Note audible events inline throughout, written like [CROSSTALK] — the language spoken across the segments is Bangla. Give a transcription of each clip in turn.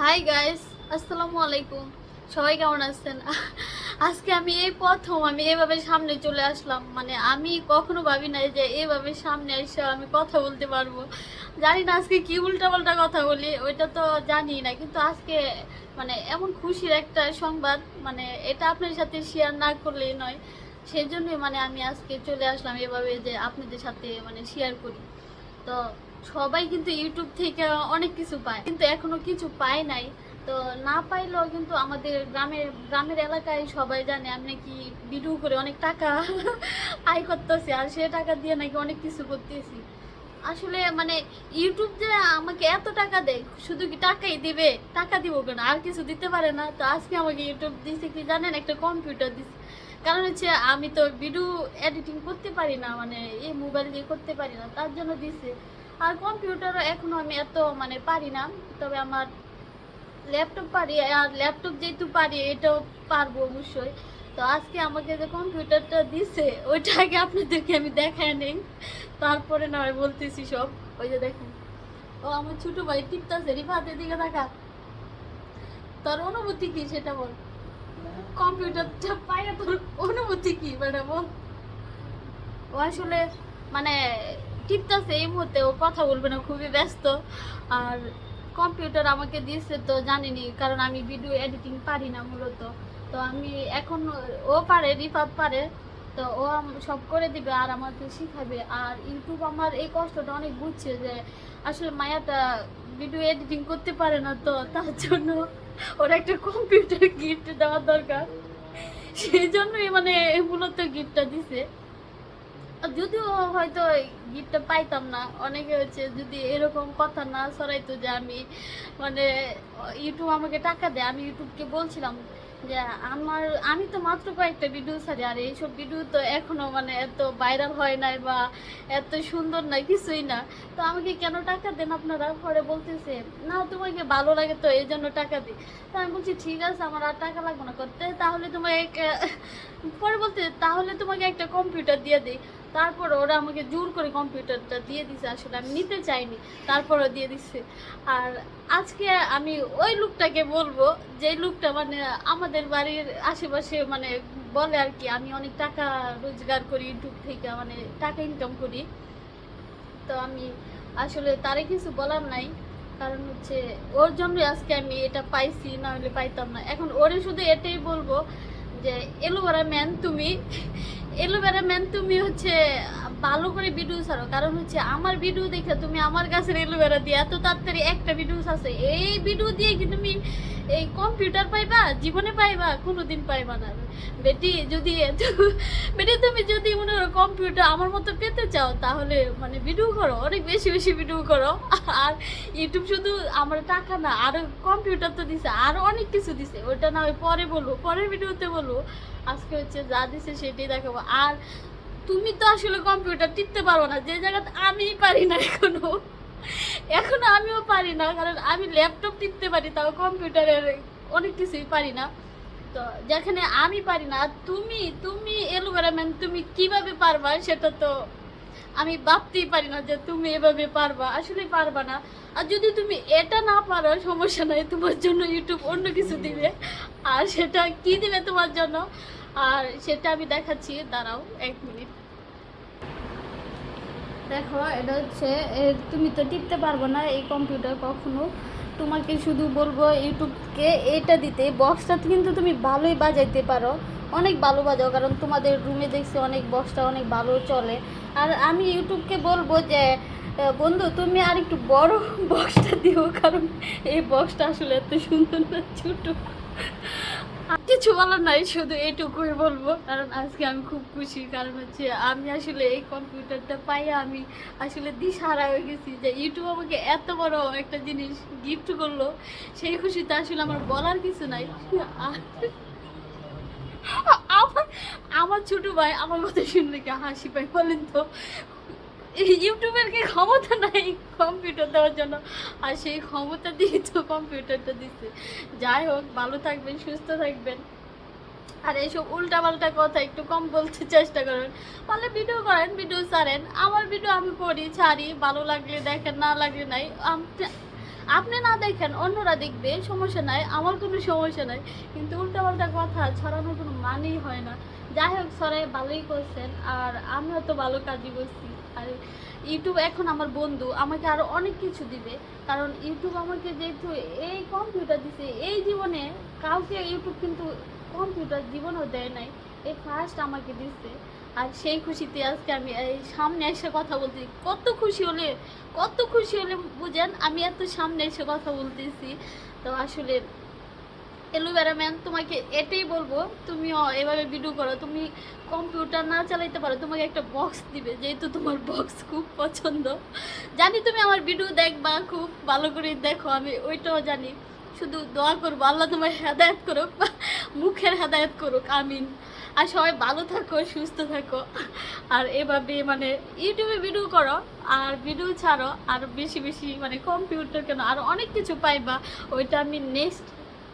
হাই গাইস আসসালামু আলাইকুম। সবাই কেমন আছেন? আজকে আমি এই প্রথম আমি এভাবে সামনে চলে আসলাম। মানে আমি কখনো ভাবি নাই যে এভাবে সামনে এসে আমি কথা বলতে পারব। জানি না আজকে কি উল্টা উল্টাপাল্টা কথা বলি, ওইটা তো জানি না। কিন্তু আজকে মানে এমন খুশির একটা সংবাদ মানে এটা আপনার সাথে শেয়ার না করলেই নয়। সেই জন্যই মানে আমি আজকে চলে আসলাম এভাবে যে আপনাদের সাথে মানে শেয়ার করি। তো সবাই কিন্তু ইউটিউব থেকে অনেক কিছু পায়, কিন্তু এখনও কিছু পায় নাই। তো না পাইলেও কিন্তু আমাদের গ্রামের গ্রামের এলাকায় সবাই জানে আমি নাকি ভিডিও করে অনেক টাকা [LAUGHS] আয় করতেছি, আর সে টাকা দিয়ে নাকি অনেক কিছু করতেছি। আসলে মানে ইউটিউব যে আমাকে এত টাকা দেয়, শুধু কি টাকাই দিবে? টাকা দিব কেন? আর কিছু দিতে পারে না। তো আজকে আমাকে ইউটিউব দিছে কি জানেন? একটা কম্পিউটার দিছে। কারণ হচ্ছে আমি তো ভিডিও এডিটিং করতে পারি না মানে এই মোবাইল দিয়ে করতে পারি না, তার জন্য দিছে। আর কম্পিউটারও এখনও আমি এত মানে পারি না। তবে আমার ল্যাপটপ পারি, আর ল্যাপটপ যেহেতু পারি, এটাও পারব অবশ্যই। তো আজকে আমাকে যে কম্পিউটারটা দিছে ওইটা আগে আপনাদেরকে আমি দেখায় নেই। তারপরে না হয় বলতেছি সব। ওই যে দেখেন। ও আমার ছোট ভাই টিপতাছে রিফাতের দিকে দেখা তার অনুভূতি কি সেটা বল। কম্পিউটারটা পাইয়া তোর অনুভূতি কি মানে বল। ও আসলে মানে টিপতাছে এই মুহূর্তে, ও কথা বলবে না, খুবই ব্যস্ত। আর কম্পিউটার আমাকে দিয়েছে তো জানিনি, কারণ আমি ভিডিও এডিটিং পারি না মূলত। তো আমি এখন ও পারে, রিফাত পারে। তো ও সব করে দিবে আর আমাকে শিখাবে। আর ইউটিউব আমার এই কষ্টটা অনেক বুঝছে যে আসলে মায়াটা ভিডিও এডিটিং করতে পারে না তো, তার জন্য ওর একটা কম্পিউটার গিফট দেওয়ার দরকার। সেই জন্যই মানে মূলত গিফটটা দিছে। যদিও হয়তো গিফটটা পাইতাম না, অনেকে হচ্ছে যদি এরকম কথা না ছড়াইতো যে আমি মানে ইউটিউব আমাকে টাকা দেয়, আমি ইউটিউবকে বলছিলাম যে আমার, আমি তো মাত্র কয়েকটা ভিডিও ছাড়ি আর এইসব ভিডিও তো এখনও মানে এত ভাইরাল হয় নাই বা এত সুন্দর না কিছুই না। তো আমাকে কেন টাকা দেন আপনারা? পরে বলতেছে, না, তোমাকে ভালো লাগে তো এই জন্য টাকা দিই। তো আমি বলছি, ঠিক আছে, আমার আর টাকা লাগবে না করতে, তাহলে তোমাকে পরে বলতে তাহলে তোমাকে একটা কম্পিউটার দিয়ে দিই। তারপর ওরা আমাকে জোর করে কম্পিউটারটা দিয়ে দিছে, আসলে আমি নিতে চাইনি, তারপরও দিয়ে দিচ্ছে আর আজকে আমি ওই লোকটাকে বলব, যে লোকটা মানে আমাদের বাড়ির আশেপাশে মানে বলে আর কি, আমি অনেক টাকা রোজগার করি ইউটিউব থেকে মানে টাকা ইনকাম করি। তো আমি আসলে তারে কিছু বলার নাই, কারণ হচ্ছে ওর জন্যই আজকে আমি এটা পাইছি না হলে পাইতাম না। এখন ওরে শুধু এটাই বলব যে, এলোভেরা ম্যান তুমি, এলোভেরা ম্যান তুমি হচ্ছে ভালো করে ভিডিও ছাড়ো। কারণ হচ্ছে আমার ভিডিও দেখে তুমি আমার গাছের এলোভেরা দিয়ে এত তাড়াতাড়ি একটা ভিডিও আছে এই ভিডিও দিয়ে কি তুমি এই কম্পিউটার পাইবা, জীবনে পাইবা, কোনোদিন পাইবা না। বেটি, যদি বেটি, তুমি যদি মনে করো কম্পিউটার আমার মতো পেতে চাও, তাহলে মানে ভিডিও করো, অনেক বেশি বেশি ভিডিও করো। আর ইউটিউব শুধু আমার টাকা না আরও কম্পিউটার তো দিছে আরও অনেক কিছু দিছে। ওটা না হয় পরে বলব, পরের ভিডিওতে বলব। আজকে হচ্ছে যা দিছে সেটাই দেখাবো। আর তুমি তো আসলে কম্পিউটার টিপতে পারো না, যে জায়গাতে আমি পারি না এখনও। এখনও আমিও পারি না, কারণ আমি ল্যাপটপ টিপতে পারি, তাও কম্পিউটারের অনেক কিছুই পারি না। তো যেখানে আমি পারি না তুমি তুমি এলোভেরা তুমি কীভাবে পারবা সেটা তো আমি ভাবতেই পারি না যে তুমি এভাবে পারবা, আসলে পারবা না। আর যদি তুমি এটা না পারো, সমস্যা নাই, তোমার জন্য ইউটিউব অন্য কিছু দিবে। আর সেটা কি দিবে তোমার জন্য? আর সেটা আমি দেখাচ্ছি, দাঁড়াও এক মিনিট দেখো, এটা হচ্ছে তুমি তো টিপতে পারব না এই কম্পিউটার কখনো। তোমাকে শুধু বলব ইউটিউবকে এটা দিতে বক্সটা কিন্তু তুমি ভালোই বাজাইতে পারো। অনেক ভালো বাজাও, কারণ তোমাদের রুমে দেখছি অনেক বক্সটা অনেক ভালো চলে। আর আমি ইউটিউবকে বলব যে বন্ধু, তুমি আর একটু বড় বক্সটা দিও, কারণ এই বক্সটা আসলে এত সুন্দর না, ছোট। কিছু বলার নাই, শুধু এইটুকুই বলব। কারণ আজকে আমি খুব খুশি, কারণ হচ্ছে আমি আসলে এই কম্পিউটারটা পাই আমি আসলে দিশাহারা হয়ে গেছি যে ইউটিউব আমাকে এত বড় একটা জিনিস গিফট করল। সেই খুশিতে আসলে আমার বলার কিছু নাই। আমার আমার ছোট ভাই আমার কথা শুনলে কি হাসি পাই বলেন তো? ইউটিউবের কি ক্ষমতা নাই কম্পিউটার দেওয়ার জন্য। আর সেই ক্ষমতা দিয়ে তো কম্পিউটারটা দিচ্ছে যাই হোক, ভালো থাকবেন, সুস্থ থাকবেন। আর এইসব উল্টাপাল্টা কথা একটু কম বলতে চেষ্টা করেন। পারলে ভিডিও করেন, ভিডিও ছাড়েন। আমার ভিডিও আমি করি ছাড়ি, ভালো লাগলে দেখেন, না লাগলে নাই। আপনি না দেখেন, অন্যরা দেখবে, সমস্যা নাই। আমার কোনো সমস্যা নাই। কিন্তু উল্টাপাল্টা কথা ছড়ানোর কোনো মানেই হয় না। যাই হোক সরে ভালোই করছেন, আর আমিও তো ভালো কাজই করছি। আর ইউটিউব এখন আমার বন্ধু, আমাকে আরও অনেক কিছু দিবে, কারণ ইউটিউব আমাকে যেহেতু এই কম্পিউটার দিছে, এই জীবনে কাউকে ইউটিউব কিন্তু কম্পিউটার জীবনও দেয় নাই এই ফার্স্ট আমাকে দিচ্ছে আর সেই খুশিতে আজকে আমি এই সামনে এসে কথা বলতে, কত খুশি হলে, কত খুশি হলে বুঝেন, আমি এত সামনে এসে কথা বলতেছি। তো আসলে এলোভেরা ম্যান তোমাকে এটাই বলব তুমিও এভাবে ভিডিও করো, তুমি কম্পিউটার না চালাইতে পারো, তোমাকে একটা বক্স দিবে, যেহেতু তোমার বক্স খুব পছন্দ। জানি তুমি আমার ভিডিও দেখবা, খুব ভালো করে দেখো, আমি ওইটাও জানি। শুধু দোয়া করব, আল্লাহ তোমার হেদায়ত করুক, মুখের হেদায়ত করুক, আমিন। আর সবাই ভালো থাকো, সুস্থ থাকো। আর এভাবে মানে ইউটিউবে ভিডিও করো, আর ভিডিও ছাড়ো, আর বেশি বেশি মানে কম্পিউটার কেন, আর অনেক কিছু পাইবা, ওইটা আমি নেক্সট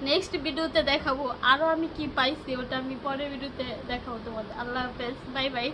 নেক্সট ভিডিওতে দেখাবো আরও আমি কি পাইছি, ওটা আমি পরের ভিডিওতে দেখাবো তোমাদের। আল্লাহ হাফেজ বাই বাই